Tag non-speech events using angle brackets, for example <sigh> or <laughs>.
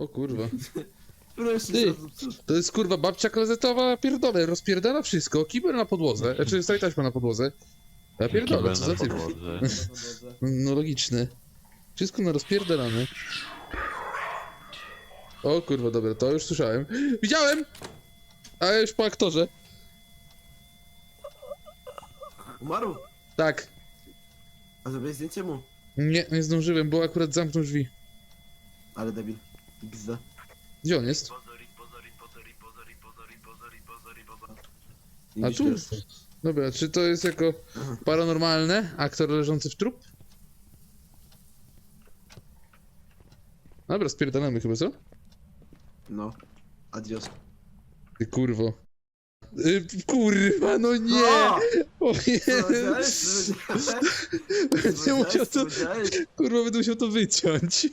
O kurwa. <laughs> Ty. To jest kurwa babcia klozetowa, pierdolę, rozpierdala wszystko, kibel na podłodze, znaczy stoi taśma na podłodze. Ja pierdolę, Kibel co na za typ. podłodze. <laughs> No logiczne. Wszystko na rozpierdalane. O kurwa, dobra, to już słyszałem. Widziałem! A już po aktorze. Umarł? Tak. A zrobię zdjęcie mu. Nie, nie zdążyłem, bo akurat zamknął drzwi. Ale debil. XD. Gdzie on jest? A tu? Dobra, czy to jest jako paranormalne? Aktor leżący w trup? Dobra, spierdalamy chyba, co? No. Adios. Ty kurwo. Y, kurwa, no nie! O! O powiedziałeś? Powiedziałeś? Będę musiał to, powiedziałeś? kurwa, będę musiał to wyciąć.